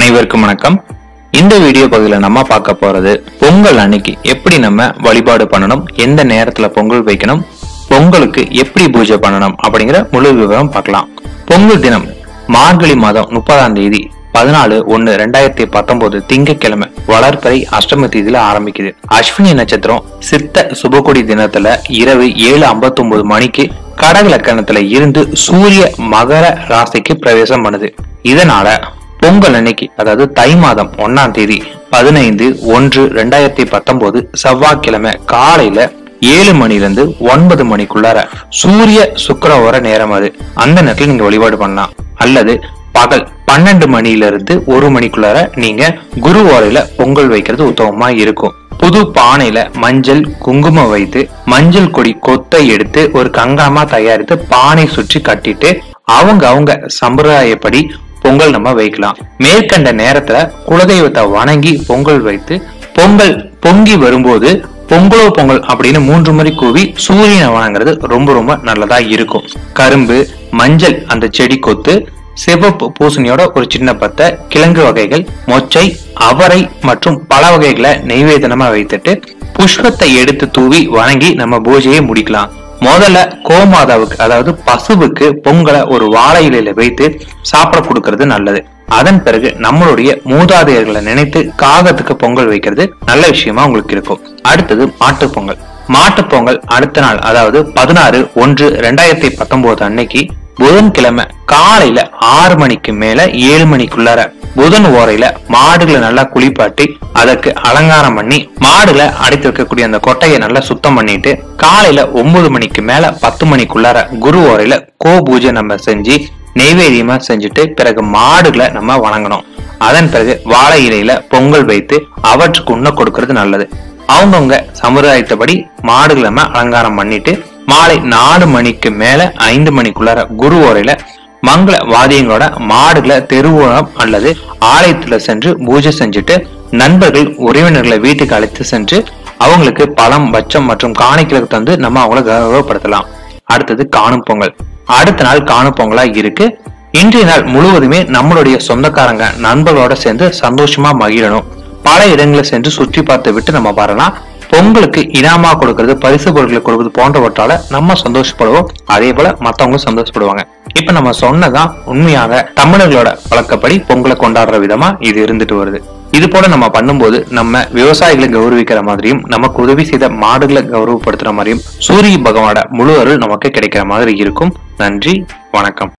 அனைவருக்கும் வணக்கம். இந்த வீடியோ பகுதியில் நம்ம பார்க்க போறது பொங்கல் அன்னைக்கு எப்படி நம்ம வழிபாடு பண்ணணும் எந்த நேரத்துல பொங்கல் வைக்கணும் பொங்கலுக்கு எப்படி பூஜை பண்ணணும் அப்படிங்கிற முழு விவரம் பார்க்கலாம். பொங்கல் தினம் மார்கழி மாதம் முப்பதாம் தேதி பதினாலு ஒன்னு ரெண்டாயிரத்தி பத்தொன்பது திங்கட்கிழமை வளர்ப்பறை அஷ்டம தேதியில ஆரம்பிக்குது. அஸ்வினி நட்சத்திரம் சித்த சுபகுடி தினத்துல இரவு ஏழு ஐம்பத்தி மணிக்கு கடக லக்கணத்துல இருந்து சூரிய மகர ராசிக்கு பிரவேசம் பண்ணுது. இதனால பொங்கல் அன்னைக்கு அதாவது தை மாதம் ஒன்னாம் தேதி பதினைந்து ஒன்று ரெண்டாயிரத்தி பத்தொன்பது செவ்வாய்க்கிழமை காலையில ஏழு மணில இருந்து ஒன்பது மணிக்குள்ளார சூரிய சுக்கிர வர நேரம் அது. அந்த நேரத்துல நீங்க வழிபாடு பண்ணலாம். அல்லது பகல் பன்னெண்டு மணில இருந்து ஒரு மணிக்குள்ளார நீங்க குரு ஓரையில பொங்கல் வைக்கிறது உத்தமமா இருக்கும். புது பானையில மஞ்சள் குங்குமம் வைத்து மஞ்சள் கொடி கொத்தை எடுத்து ஒரு கங்கணமா தயாரித்து பானை சுற்றி கட்டிட்டு அவங்க அவங்க சம்பிரதாயப்படி பொங்கல் நம்ம வைக்கலாம். மேற்கண்ட நேரத்துல குலதெய்வத்தை வணங்கி பொங்கல் வைத்து பொங்கல் பொங்கி வரும்போது பொங்கலோ பொங்கல் அப்படின்னு மூன்று முறை கூவி சூரியனை வணங்குறது ரொம்ப ரொம்ப நல்லதா இருக்கும். கரும்பு மஞ்சள் அந்த செடி கொத்து சிவப்பு பூசணியோட ஒரு சின்ன பத்தை கிழங்கு வகைகள் மொச்சை அவரை மற்றும் பல வகைகளை நெய்வேதனமா வைத்துட்டு புஷ்பத்தை எடுத்து தூவி வணங்கி நம்ம பூஜையை முடிக்கலாம். முதல்ல கோமாதாவுக்கு அதாவது பசுவுக்கு பொங்கலை ஒரு வாழை இலையில வைத்து சாப்பிட கொடுக்கறது நல்லது. அதன் பிறகு நம்மளுடைய மூதாதையர்களை நினைத்து காகத்துக்கு பொங்கல் வைக்கிறது நல்ல விஷயமா உங்களுக்கு இருக்கும். அடுத்தது மாட்டு பொங்கல். மாட்டு பொங்கல் அடுத்த நாள் அதாவது பதினாறு ஒன்று ரெண்டாயிரத்தி பத்தொன்பது அன்னைக்கு புதன்கிழமை காலையில ஆறு மணிக்கு மேல ஏழு மணிக்குள்ளார புதன் ஓரையில மாடுகளை நல்லா குளிப்பாட்டி அதற்கு அலங்காரம் பண்ணி மாடுகளை அடைத்து வைக்கக்கூடிய அந்த கொட்டையை நல்லா சுத்தம் பண்ணிட்டு காலையில ஒன்பது மணிக்கு மேல பத்து மணிக்குள்ளார குரு ஓரையில கோ பூஜை நம்ம செஞ்சு நெய்வேதியமா செஞ்சுட்டு பிறகு மாடுகளை நம்ம வணங்கணும். அதன் பிறகு வாழை இலையில பொங்கல் வைத்து அவற்றுக்கு உண்ண கொடுக்கறது நல்லது. அவங்கவுங்க சமுதாயத்தபடி மாடுகளை நம்ம அலங்காரம் பண்ணிட்டு மாலை நாலு மணிக்கு மேல ஐந்து மணிக்குள்ளார குரு ஓரையில மங்கள வாத்தியங்களோட மாடுகளை தெருவோரம் அல்லது ஆலயத்துல சென்று பூஜை செஞ்சுட்டு நண்பர்கள் உறவினர்களை வீட்டுக்கு அழைத்து சென்று அவங்களுக்கு பழம் பச்சம் மற்றும் காணிக்களுக்கு தந்து நம்ம அவங்கள கௌரவப்படுத்தலாம். அடுத்தது காணும் பொங்கல். அடுத்த நாள் காணும் பொங்கலா இருக்கு. இன்றைய நாள் முழுவதுமே நம்மளுடைய சொந்தக்காரங்க நண்பர்களோட சேர்ந்து சந்தோஷமா மகிழணும். பல இடங்களை சென்று சுற்றி பார்த்து விட்டு நம்ம வரலாம். பொங்கலுக்கு இனாமா கொடுக்கறது பரிசு பொருட்களை கொடுப்பது போன்றவற்றால நம்ம சந்தோஷப்படுவோம். அதே போல மத்தவங்களும் சந்தோஷப்படுவாங்க. இப்ப நம்ம சொன்னதான் உண்மையாக தமிழர்களோட வழக்கப்படி பொங்கலை கொண்டாடுற விதமா இது இருந்துட்டு வருது. இது போல நம்ம பண்ணும்போது நம்ம விவசாயிகளை கௌரவிக்கிற மாதிரியும் நமக்கு உதவி செய்த மாடுகளை கௌரவப்படுத்துற மாதிரியும் சூரிய பகவானோட முழு அருள் நமக்கு கிடைக்கிற மாதிரி இருக்கும். நன்றி வணக்கம்.